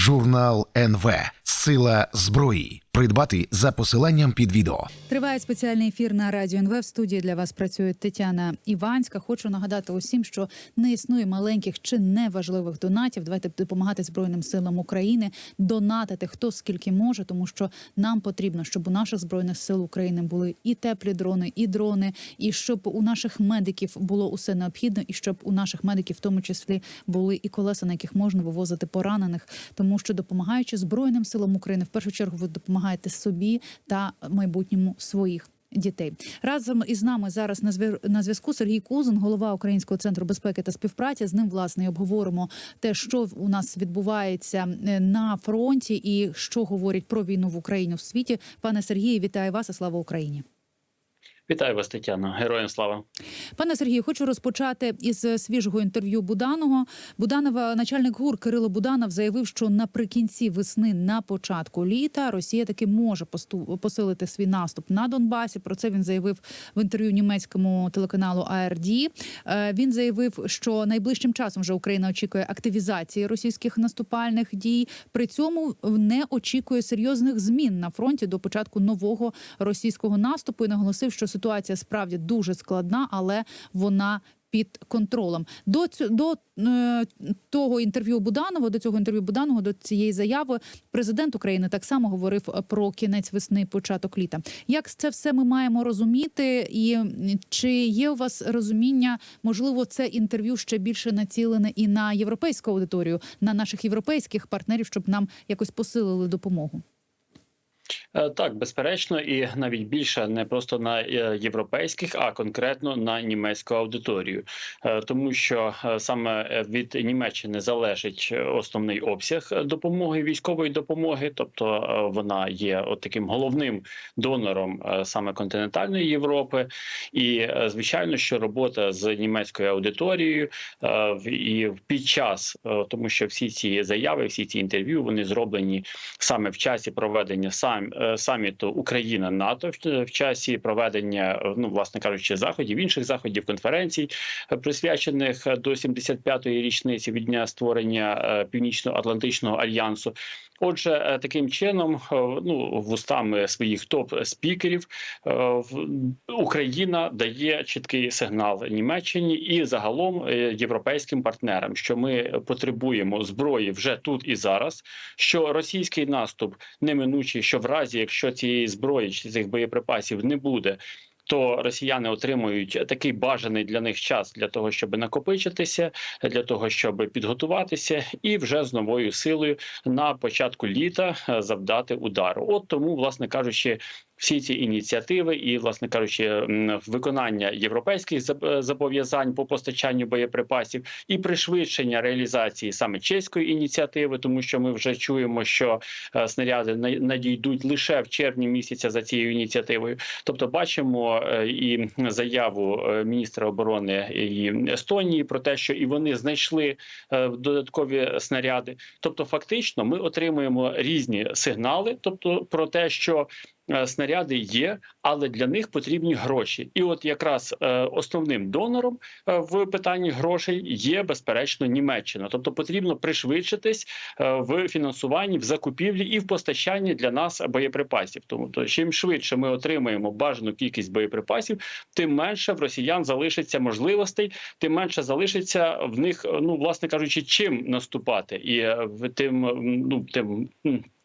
Журнал НВ Сила зброї. Придбати за посиланням під відео. Триває спеціальний ефір на радіо НВ. В студії для вас працює Тетяна Іванська. Хочу нагадати усім, що не існує маленьких чи неважливих донатів. Давайте допомагати Збройним силам України, донатити хто скільки може, тому що нам потрібно, щоб у наших збройних сил України були і теплі дрони, і дрони, і щоб у наших медиків було усе необхідне, і щоб у наших медиків, в тому числі, були і колеса, на яких можна вивозити поранених, тому що допомагаючи збройним силам України, в першу чергу ви допомагаєте собі та майбутньому своїх. Дітей разом із нами зараз на зв'язку Сергій Кузин, голова Українського центру безпеки та співпраці. З ним власне і обговоримо те, що у нас відбувається е, на фронті, і що говорять про війну в Україні в світі. Пане Сергію, вітаю вас і слава Україні. Вітаю вас, Тетяно. Героям слава. Пане Сергію, хочу розпочати із свіжого інтерв'ю Буданого. Буданова, начальник ГУР Кирило Буданов заявив, що наприкінці весни, на початку літа, Росія таки може посилити свій наступ на Донбасі. Про це він заявив в інтерв'ю німецькому телеканалу АРД. Е, Він заявив, що найближчим часом вже Україна очікує активізації російських наступальних дій. При цьому не очікує серйозних змін на фронті до початку нового російського наступу і наголосив, що ситуація справді дуже складна, але вона. Під контролем до цю до е, того інтерв'ю Буданова, до цього інтерв'ю Буданого, до цієї заяви, президент України так само говорив про кінець весни, початок літа. Як це все ми маємо розуміти? І чи є у вас розуміння? Можливо, це інтерв'ю ще більше націлене і на європейську аудиторію, на наших європейських партнерів, щоб нам якось посилили допомогу? Е, Так, безперечно, і навіть більше не просто на е, європейських, а конкретно на німецьку аудиторію, Е, тому що саме від Німеччини залежить основний обсяг допомоги військової допомоги, тобто вона є от таким головним донором саме континентальної Європи, і звичайно, що робота з німецькою аудиторією і під час, тому що всі ці заяви, всі ці інтерв'ю, вони зроблені саме в часі проведення сам саміту Україна НАТО в, часі проведення, е, ну власне кажучи, заходів інших заходів конференцій, е, присвячених е, до 75-ї річниці від дня створення е, Північно-Атлантичного альянсу. Отже, е, таким чином, е, ну вустами своїх топ-спікерів, е, Україна дає чіткий сигнал Німеччині і загалом європейським партнерам, що ми потребуємо зброї вже тут і зараз. Що російський наступ неминучий, що в разі, якщо цієї зброї чи цих боєприпасів не буде. То росіяни отримують такий бажаний для них час для того, щоб накопичитися, для того, щоб підготуватися, і вже з новою силою на початку літа е, завдати удару. От тому, власне кажучи, всі ці ініціативи і, власне кажучи, виконання європейських е, зобов'язань по постачанню боєприпасів і пришвидшення реалізації саме чеської ініціативи, тому що ми вже чуємо, що е, снаряди на- надійдуть лише в червні місяця за цією ініціативою. Тобто, бачимо е, і заяву міністра оборони і Естонії про те, що і вони знайшли додаткові снаряди. Тобто, фактично, ми отримуємо різні сигнали, тобто про те, що снаряди є, але для них потрібні гроші. І от якраз е, основним донором е, в питанні грошей є безперечно Німеччина. Тобто потрібно пришвидшитись е, в фінансуванні, в закупівлі і в постачанні для нас боєприпасів. Тому то чим швидше ми отримаємо бажану кількість боєприпасів, тим менше в росіян залишиться можливостей, тим менше залишиться в них, е, ну власне кажучи, чим наступати, і е, тим ну тим.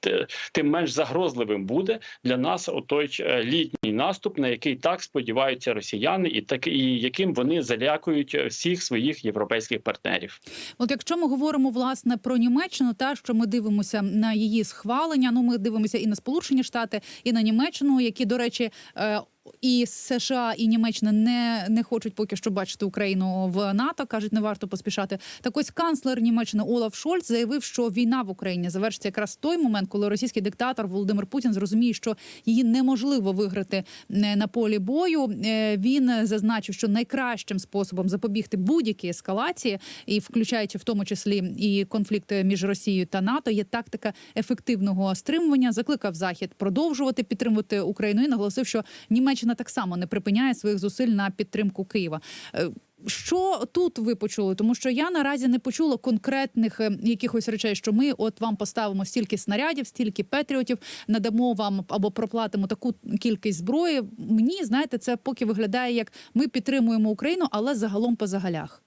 Те- Тим менш загрозливим буде для нас отой е, літній наступ, на який так сподіваються росіяни, і так і яким вони залякують е, всіх своїх європейських партнерів. От якщо ми говоримо власне про Німеччину, та що ми дивимося на її схвалення, ну ми дивимося і на Сполучені Штати, і на Німеччину, які, до речі, е, і США, і Німеччина не, не хочуть поки що бачити Україну в НАТО. кажуть, не варто поспішати. Так ось канцлер Німеччини Олаф Шольц заявив, що війна в Україні завершиться якраз той момент, коли російський диктатор Володимир Путін зрозуміє, що її неможливо виграти е, на полі бою. Е, Він зазначив, що найкращим способом запобігти будь-якій ескалації, і включаючи в тому числі і конфлікт між Росією та НАТО, є тактика ефективного стримування. Закликав Захід продовжувати підтримувати Україну і наголосив, що Німеччина так само не припиняє своїх зусиль на підтримку Києва. Е, Що тут ви почули? Тому що я наразі не почула конкретних е, якихось речей, що ми от вам поставимо стільки снарядів, стільки петріотів, надамо вам або проплатимо таку кількість зброї. Мені знаєте, це поки виглядає як ми підтримуємо Україну, але загалом по загалях.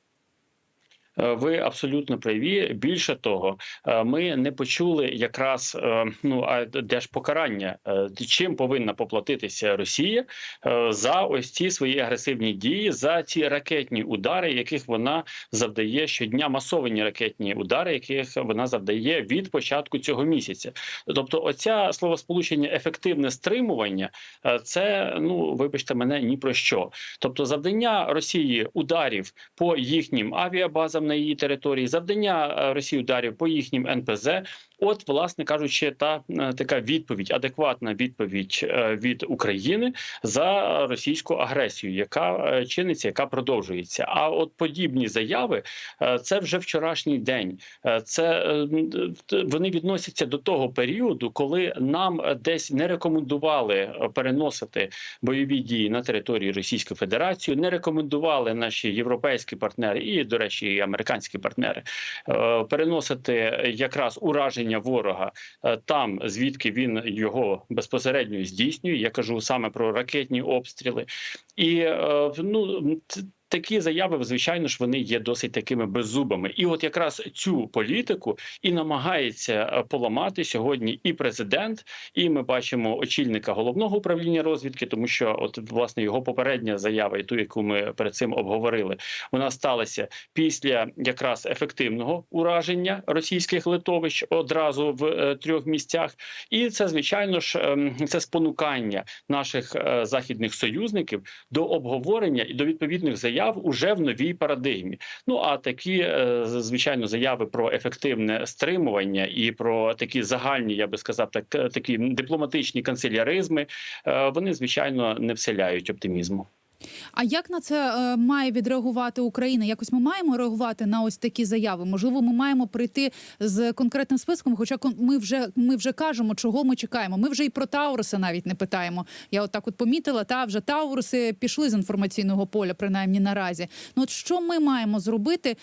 Е, Ви абсолютно праві. Більше того, е, ми не почули якраз е, ну а де ж покарання, чим повинна поплатитися Росія за ось ці свої агресивні дії, за ці ракетні удари, яких вона завдає щодня, масовані ракетні удари, яких вона завдає від початку цього місяця. Тобто, оця словосполучення ефективне стримування, це ну вибачте мене ні про що. Тобто, завдання Росії ударів по їхнім авіабазам на її території, завдання е, Росії ударів по їхнім НПЗ. От, власне кажучи, та е, така відповідь, адекватна відповідь е, від України за російську агресію, яка е, чиниться, яка продовжується. А от подібні заяви це вже вчорашній день. Це вони відносяться до того періоду, коли нам десь не рекомендували переносити бойові дії на території Російської Федерації, не рекомендували наші європейські партнери і, до речі, і американські партнери переносити якраз ураження ворога е, там, звідки він його безпосередньо здійснює. Я кажу саме про ракетні обстріли, і е, ну Такі заяви, звичайно ж, вони є досить такими беззубими, і от якраз цю політику і намагається е, поламати сьогодні і президент, і ми бачимо очільника головного управління розвідки, тому що от власне його попередня заява, і ту, яку ми перед цим обговорили, вона сталася після якраз ефективного ураження російських литовищ одразу в е, трьох місцях. І це звичайно ж ем, це спонукання наших е, західних союзників до обговорення і до відповідних заяв уже в новій парадигмі. Ну а такі е, звичайно заяви про ефективне стримування і про такі загальні, я би сказав, так е, такі дипломатичні канцеляризми, е, вони звичайно не вселяють оптимізму. А як на це е, має відреагувати Україна? Якось ми маємо реагувати на ось такі заяви? Можливо, ми маємо прийти з конкретним списком. Хоча ми вже ми вже кажемо, чого ми чекаємо. Ми вже і про Тауруси навіть не питаємо. Я от так от помітила, та вже Тауруси пішли з інформаційного поля, принаймні наразі. Ну от що ми маємо зробити?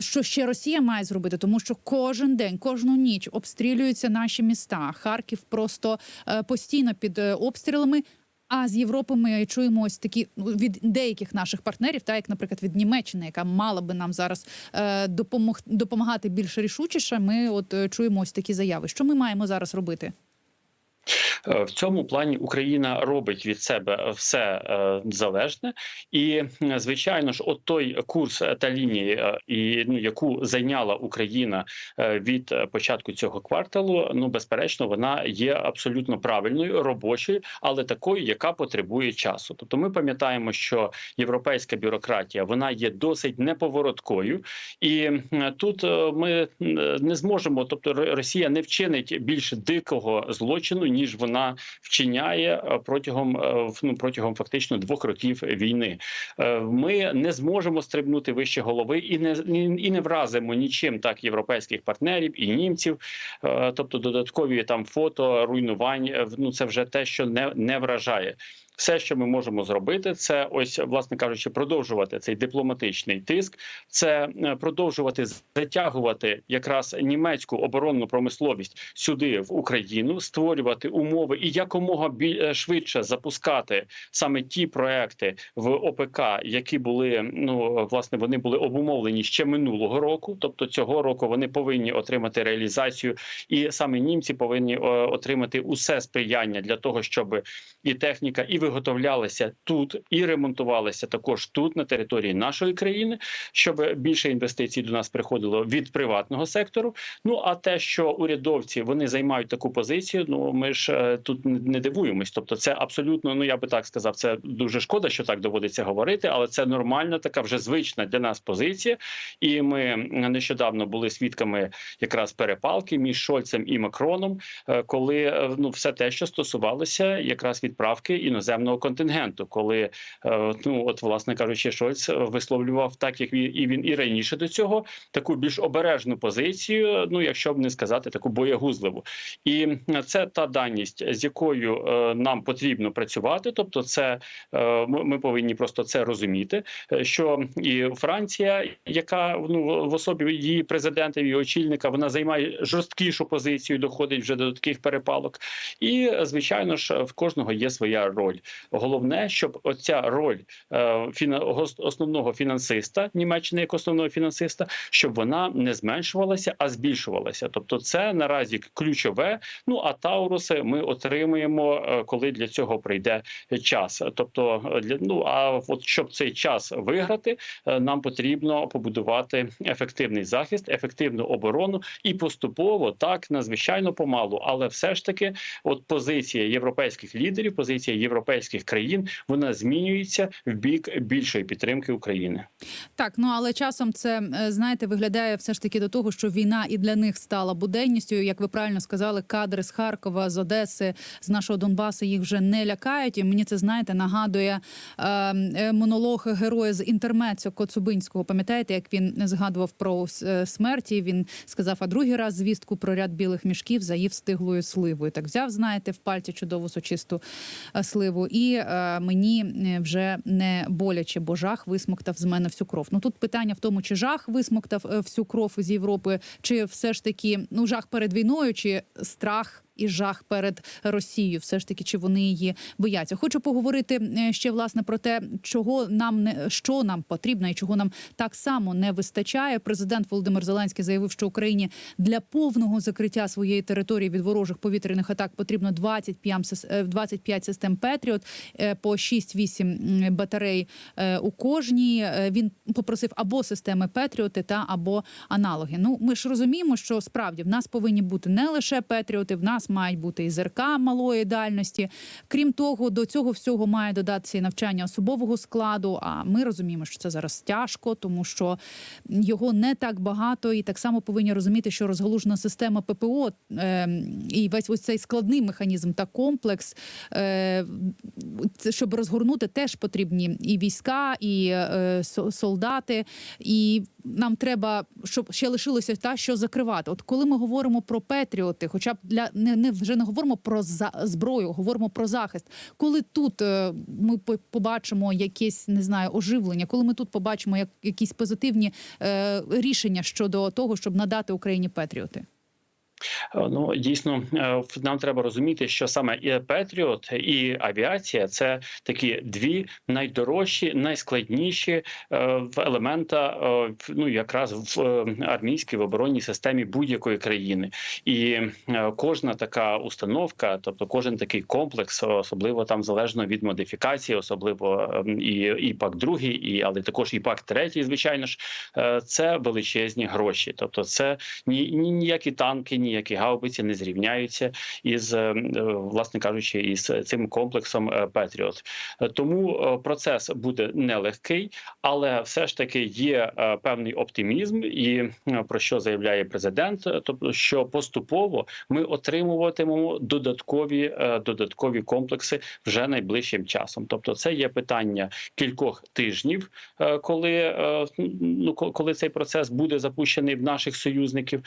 Що ще Росія має зробити, тому що кожен день, кожну ніч обстрілюються наші міста. Харків просто е, постійно під е, обстрілами. А з Європи ми чуємо ось такі ну, від деяких наших партнерів, так як, наприклад, від Німеччини, яка мала би нам зараз е, допомог, допомагати більш рішучіше. Ми от е, чуємо ось такі заяви. Що ми маємо зараз робити? Е, В цьому плані Україна робить від себе все е, залежне, і звичайно ж, от той курс та лінії, е, і ну яку зайняла Україна від початку цього кварталу, ну безперечно, вона є абсолютно правильною, робочою, але такою, яка потребує часу. Тобто, ми пам'ятаємо, що європейська бюрократія вона є досить неповороткою, і тут ми не зможемо, тобто Росія не вчинить більш дикого злочину, ніж вона вчиняє е, протягом е, ну, протягом фактично двох років війни. Е, Ми не зможемо стрибнути вище голови і не і не вразимо нічим так європейських партнерів і німців. Тобто додаткові там фото руйнувань. Ну це вже те, що не, не вражає. Все, що ми можемо зробити, це ось, власне кажучи, продовжувати цей дипломатичний тиск, це е, продовжувати затягувати якраз німецьку оборонну промисловість сюди в Україну, створювати умови і якомога е, швидше запускати саме ті проекти в ОПК, які були ну власне вони були обумовлені ще минулого року. Тобто цього року вони повинні отримати реалізацію, і саме німці повинні е, отримати усе сприяння для того, щоб і техніка, і виготовлялася тут, і ремонтувалася також тут, на території нашої країни, щоб більше інвестицій до нас приходило від приватного сектору. Ну а те, що урядовці вони займають таку позицію, ну ми ж е, тут не дивуємось. Тобто, це абсолютно, ну я би так сказав, це дуже шкода, що так доводиться говорити, але це нормальна, така вже звична для нас позиція. І ми нещодавно були свідками якраз перепалки між Шольцем і Макроном, е, коли е, ну все те, що стосувалося якраз відправки іноземних іноземного контингенту, коли е, ну от власне кажучи, Шольц висловлював так, як він і він і раніше до цього таку більш обережну позицію. Ну якщо б не сказати таку боягузливу, і це та даність, з якою е, нам потрібно працювати. Тобто, це е, ми повинні просто це розуміти. Що і Франція, яка ну в особі її президента і очільника, вона займає жорсткішу позицію, доходить вже до таких перепалок. І звичайно ж, в кожного є своя роль. Головне, щоб оця роль е, фіна- основного фінансиста Німеччини як основного фінансиста, щоб вона не зменшувалася, а збільшувалася. Тобто, це наразі ключове. Ну а Тауруси ми отримуємо, е, коли для цього прийде час. Тобто, е, для ну а от щоб цей час виграти, нам потрібно побудувати ефективний захист, ефективну оборону і поступово так надзвичайно помалу, але все ж таки, от позиція європейських лідерів, позиція європейських країн, вона змінюється в бік більшої підтримки України. Так, ну але часом це е, знаєте виглядає все ж таки до того, що війна і для них стала буденністю. Як ви правильно сказали, кадри з Харкова, з Одеси, з нашого Донбасу їх вже не лякають. І мені це знаєте нагадує е, е, монолог героя з інтермецьо Коцубинського. Пам'ятаєте, як він згадував про е, смерті? Він сказав, а другий раз звістку про ряд білих мішків заїв стиглою сливою. Так взяв, знаєте, в пальці чудову сочисту е, сливу, і е, мені е, вже не боляче, бо жах висмоктав з мене всю кров. Ну тут питання в тому, чи жах висмоктав е, всю кров з Європи, чи все ж таки ну жах перед війною, чи страх. І жах перед Росією, все ж таки, чи вони її бояться. Хочу поговорити е, ще власне про те, чого нам не що нам потрібно і чого нам так само не вистачає. Президент Володимир Зеленський заявив, що Україні для повного закриття своєї території від ворожих повітряних атак потрібно 25 сис- е, 25 систем Петріот е, по 6-8 батарей у кожній. Він попросив або системи Петріоти та або аналоги. Ну ми ж розуміємо, що справді в нас повинні бути не лише Петріоти, в нас мають бути і ЗРК малої дальності. Крім того, до цього всього має додатися і навчання особового складу. А ми розуміємо, що це зараз тяжко, тому що його не так багато, і так само повинні розуміти, що розгалужена система ППО е, і весь ось цей складний механізм та комплекс, е, щоб розгорнути, теж потрібні і війська, і е, солдати. І нам треба, щоб ще лишилося та що закривати. От коли ми говоримо про Петріоти, хоча б для не, не вже не говоримо про за, зброю, говоримо про захист. Коли тут е, ми по- побачимо якесь не знаю оживлення, коли ми тут побачимо як якісь позитивні е, рішення щодо того, щоб надати Україні Петріоти. Е, Ну дійсно е, нам треба розуміти, що саме і Петріот, і авіація це такі дві найдорожчі, найскладніші е, в елемента ну якраз в армійській в оборонній системі будь-якої країни. І кожна така установка, тобто кожен такий комплекс, особливо там залежно від модифікації, особливо е, і, і пак другий, і але також і пак третій, звичайно ж, це величезні гроші. Тобто, це ні, ні ніякі танки, ніякі гаубиці не зрівняються із, е, е, власне кажучи, із цим комплексом е, Петріот. Тому процес буде нелегкий, але все ж таки є певний оптимізм, і про що заявляє президент, тобто що поступово ми отримуватимемо додаткові додаткові комплекси вже найближчим часом. Тобто, це є питання кількох тижнів, коли ну коли цей процес буде запущений в наших союзників.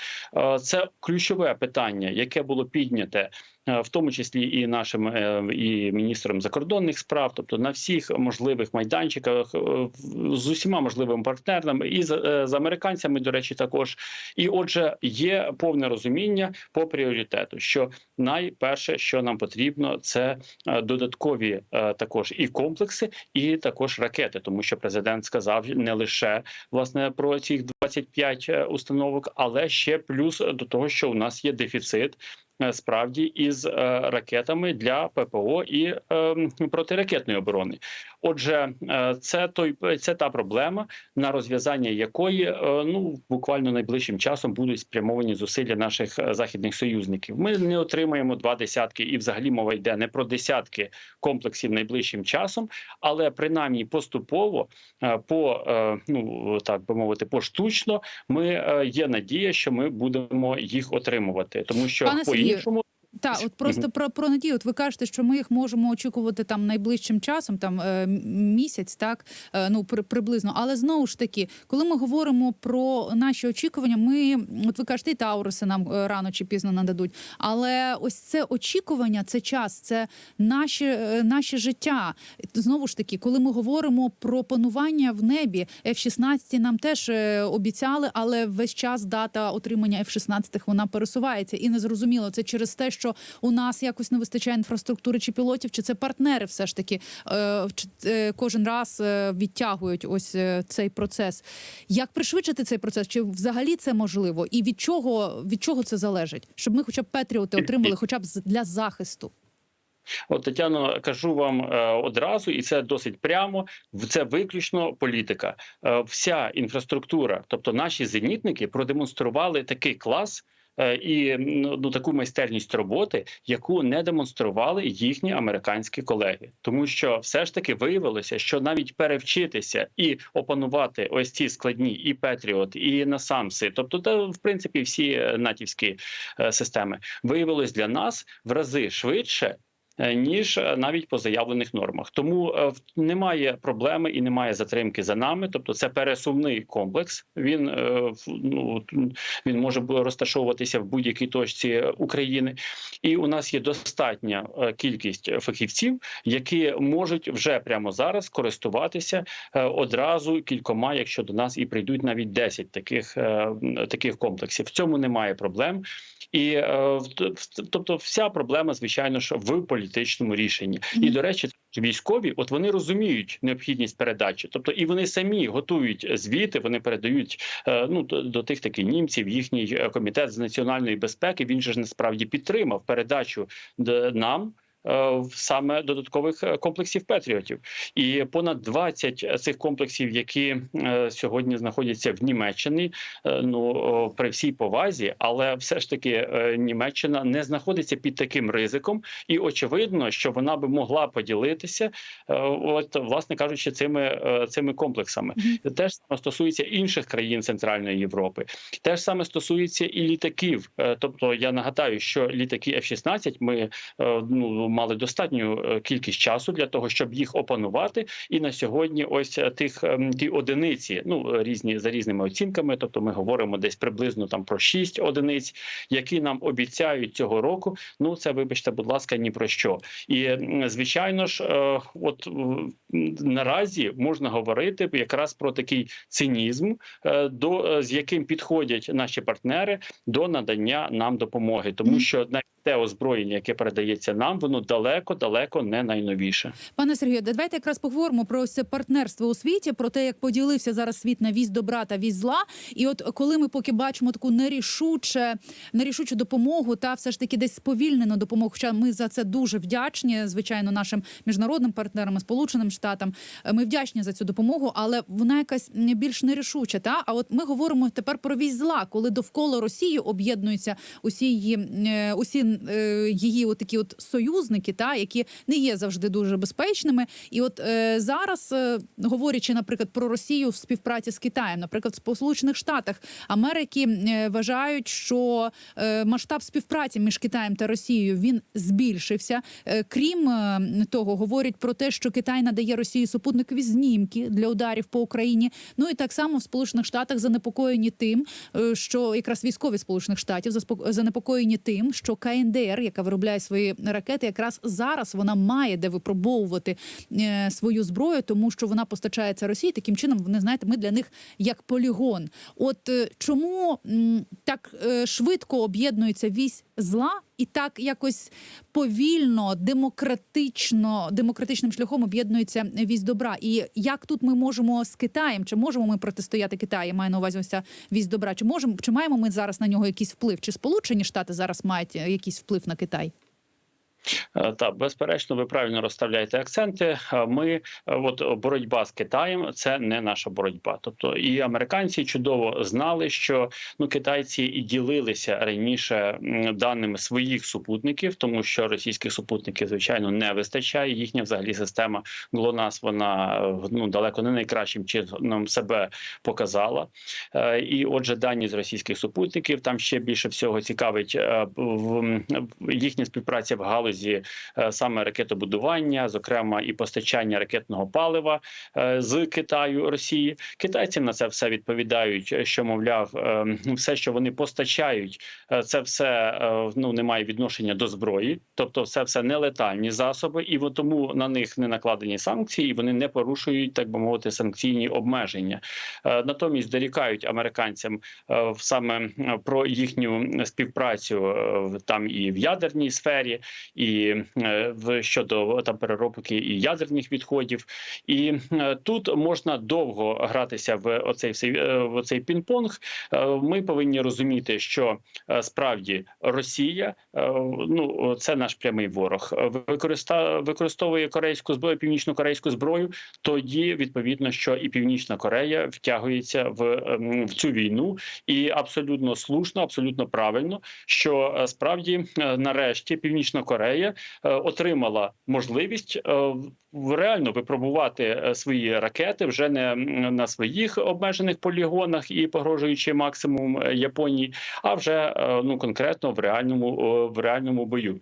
Це ключове питання, яке було підняте. Е, В тому числі і нашим е, і міністром закордонних справ, тобто на всіх можливих майданчиках е, з усіма можливими партнерами, і з, з американцями, до речі, також. І отже, є повне розуміння по пріоритету, що найперше, що нам потрібно, це додаткові також і комплекси, і також ракети, тому що президент сказав не лише власне про ці 25 е, установок, але ще плюс до того, що у нас є дефіцит. Е, Справді із е, ракетами для ППО і е, протиракетної оборони. Отже, е, це той це та проблема, на розв'язання якої ну буквально найближчим часом будуть спрямовані зусилля наших західних союзників. Ми не отримаємо два десятки, і взагалі мова йде не про десятки комплексів найближчим часом, але принаймні поступово по ну так би мовити, поштучно ми є надія, що ми будемо їх отримувати, тому що Пане по Сергію, іншому. Так, от просто про, про надію. От ви кажете, що ми їх можемо очікувати там найближчим часом, там е, місяць, так е, ну при, приблизно. Але знову ж таки, коли ми говоримо про наші очікування, ми от ви кажете, і Тауруси нам е, рано чи пізно нададуть. Але ось це очікування, це час, це наші, наше життя. Знову ж таки, коли ми говоримо про панування в небі, F-16 нам теж обіцяли, але весь час дата отримання F-16 вона пересувається. І незрозуміло, це через те, що у нас якось не вистачає інфраструктури чи пілотів, чи це партнери все ж таки е, е, кожен раз е, відтягують ось цей процес. Як пришвидшити цей процес? Чи взагалі це можливо? І від чого, від чого це залежить? Щоб ми хоча б Петріоти отримали, хоча б для захисту. От Тетяно, кажу вам одразу, і це досить прямо. Це виключно політика. Вся інфраструктура, тобто наші зенітники, продемонстрували такий клас. Е, І ну, ну, таку майстерність роботи, яку не демонстрували їхні американські колеги, тому що все ж таки виявилося, що навіть перевчитися і опанувати ось ці складні і Петріот, і Насамси, тобто, та, в принципі, всі натівські е, системи, виявилось для нас в рази швидше ніж е, навіть по заявлених нормах. Тому е, немає проблеми і немає затримки за нами. Тобто, це пересувний комплекс. Він е, ну він може розташовуватися в будь-якій точці України, і у нас є достатня е, кількість фахівців, які можуть вже прямо зараз користуватися е, одразу кількома, якщо до нас і прийдуть навіть 10 таких, е, таких комплексів. В цьому немає проблем. І е, тобто, вся проблема, звичайно ж, в політичному рішенні. І до речі, військові, от вони розуміють необхідність передачі, тобто і вони самі готують звіти, вони передають е, ну до, тих таких німців. Їхній е, комітет з національної безпеки він же ж насправді підтримав передачу нам. Е, Саме додаткових е, комплексів Петріотів, і понад 20 цих комплексів, які е, сьогодні знаходяться в Німеччині, ну при всій повазі, але все ж таки Німеччина не знаходиться під таким ризиком, і очевидно, що вона би могла поділитися, от власне кажучи, цими цими комплексами. Мгм. Те ж саме стосується інших країн Центральної Європи. Те ж саме стосується і літаків. Тобто я нагадаю, що літаки F-16 ми ну мали достатню е, кількість часу для того, щоб їх опанувати. І на сьогодні, ось е, тих ем, ті одиниці, ну е, різні за різними оцінками. Тобто, ми говоримо десь приблизно там про 6 одиниць, які нам обіцяють цього року. Ну це вибачте, будь ласка, ні про що. І звичайно ж, от наразі можна говорити якраз про такий цинізм, до з яким підходять наші партнери до надання нам допомоги, тому що навіть те озброєння, яке передається нам, воно далеко далеко не найновіше. Пане Сергію, давайте якраз поговоримо про це партнерство у світі, про те, як поділився зараз світ на вісь добра та вісь зла. І от коли ми поки бачимо таку нерішуче, нерішучу допомогу, та все ж таки десь сповільнену допомогу. Хоча ми за це дуже вдячні, звичайно, нашим міжнародним партнерам, Сполученим Штатам. Е, Ми вдячні за цю допомогу, але вона якась більш нерішуча. Та а от ми говоримо тепер про вісь зла, коли довкола Росії об'єднуються усі її е, усі її отакі от союзники, та які не є завжди дуже безпечними. І от е, зараз, е, говорячи, наприклад, про Росію в співпраці з Китаєм, наприклад, в Сполучених Штатах Америки е, вважають, що е, масштаб співпраці між Китаєм та Росією він збільшився. Е, крім е, того, говорять про те, що Китай надає Росії супутникові знімки для ударів по Україні. Ну і так само в Сполучених Штатах занепокоєні тим, е, що якраз військові Сполучених Штатів занепокоєні тим, що КНДР, яка виробляє свої ракети, якраз зараз вона має де випробовувати е, свою зброю, тому що вона постачається Росії. Таким чином, вони знаєте, ми для них як полігон. От е, чому так е, швидко об'єднується вісь зла і так якось повільно, демократично, демократичним шляхом об'єднується вісь добра. І як тут ми можемо з Китаєм? Чи можемо ми протистояти Китаю? Маю на увазі ось вісь добра. Чи можемо чи маємо ми зараз на нього якийсь вплив? Чи Сполучені Штати зараз мають якийсь вплив на Китай? Е, Так, безперечно, ви правильно розставляєте акценти. Е, Ми е, от боротьба з Китаєм це не наша боротьба. Тобто і американці чудово знали, що ну китайці і ділилися раніше даними своїх супутників, тому що російських супутників звичайно не вистачає. Їхня взагалі система ГЛОНАСС, вона ну далеко не найкращим чином себе показала. І отже, дані з російських супутників там ще більше всього цікавить в- їхня співпраця в галузі е, саме ракетобудування, зокрема і постачання ракетного палива е, з Китаю Росії. Китайці на це все відповідають, що мовляв, е, все, що вони постачають, е, це все е, ну не має відношення до зброї, тобто це все нелетальні засоби, і тому на них не накладені санкції, і вони не порушують, так би мовити, санкційні обмеження. Е, Натомість дорікають американцям е, саме е, про їхню співпрацю е, там і в ядерній сфері, і е, в щодо там переробки і ядерних відходів. І е, тут можна довго гратися в оцей е, в оцей пінг-понг. Ми повинні розуміти, що справді Росія ну це наш прямий ворог. Використовує корейську зброю, північно-корейську зброю. Тоді відповідно, що і Північна Корея втягується в, ем, в цю війну, і абсолютно слушно, абсолютно правильно, що справді нарешті Північна Корея е, отримала можливість е, реально випробувати е, свої ракети вже не на своїх обмежених полігонах і погрожуючи максимум Японії, а вже ну конкретно в реальному в реальному бою.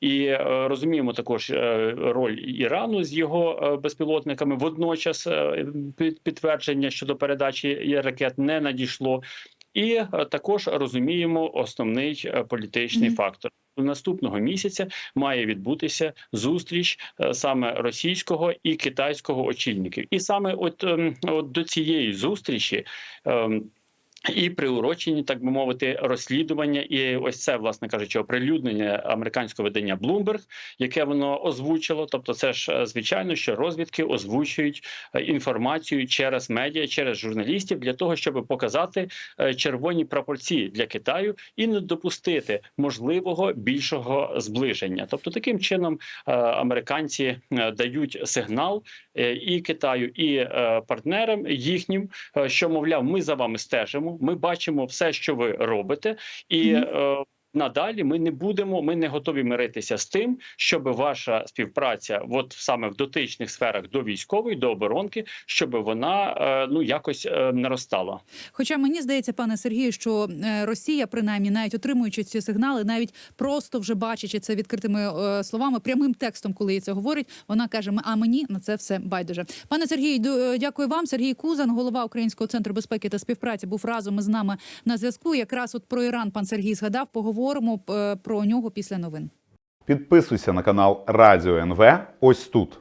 І розуміємо також роль Ірану з його безпілотниками. Водночас під- підтвердження щодо передачі ракет не надійшло. І також розуміємо основний політичний Мгм. фактор. Наступного місяця має відбутися зустріч е, саме російського і китайського очільників, і саме от, ем, от до цієї зустрічі. ем, і приурочені, так би мовити, розслідування, і ось це, власне кажучи, оприлюднення американського видання Bloomberg, яке воно озвучило. Тобто, це ж е, звичайно, що розвідки озвучують е, інформацію через медіа, через журналістів для того, щоб показати е, червоні прапорці для Китаю і не допустити можливого більшого зближення. Тобто, таким чином американці дають сигнал і Китаю, і партнерам їхнім, що мовляв, ми за вами стежимо. Ми бачимо все, що ви робите, і е, надалі ми не будемо. Ми не готові миритися з тим, щоб ваша співпраця, от саме в дотичних сферах до військової, до оборонки, щоб вона е, ну якось е, наростала. Хоча мені здається, пане Сергію, що е, Росія, принаймні, навіть отримуючи ці сигнали, навіть просто вже бачачи це відкритими словами, прямим текстом, коли їй це говорить, вона каже: «М- а мені на це все байдуже. Пане Сергію, дякую вам. Сергій Кузан, голова Українського центру безпеки та співпраці, був разом із нами на зв'язку. Якраз от про Іран пан Сергій згадав. Поговоримо е, про нього після новин. Підписуйся на канал Радіо НВ ось тут.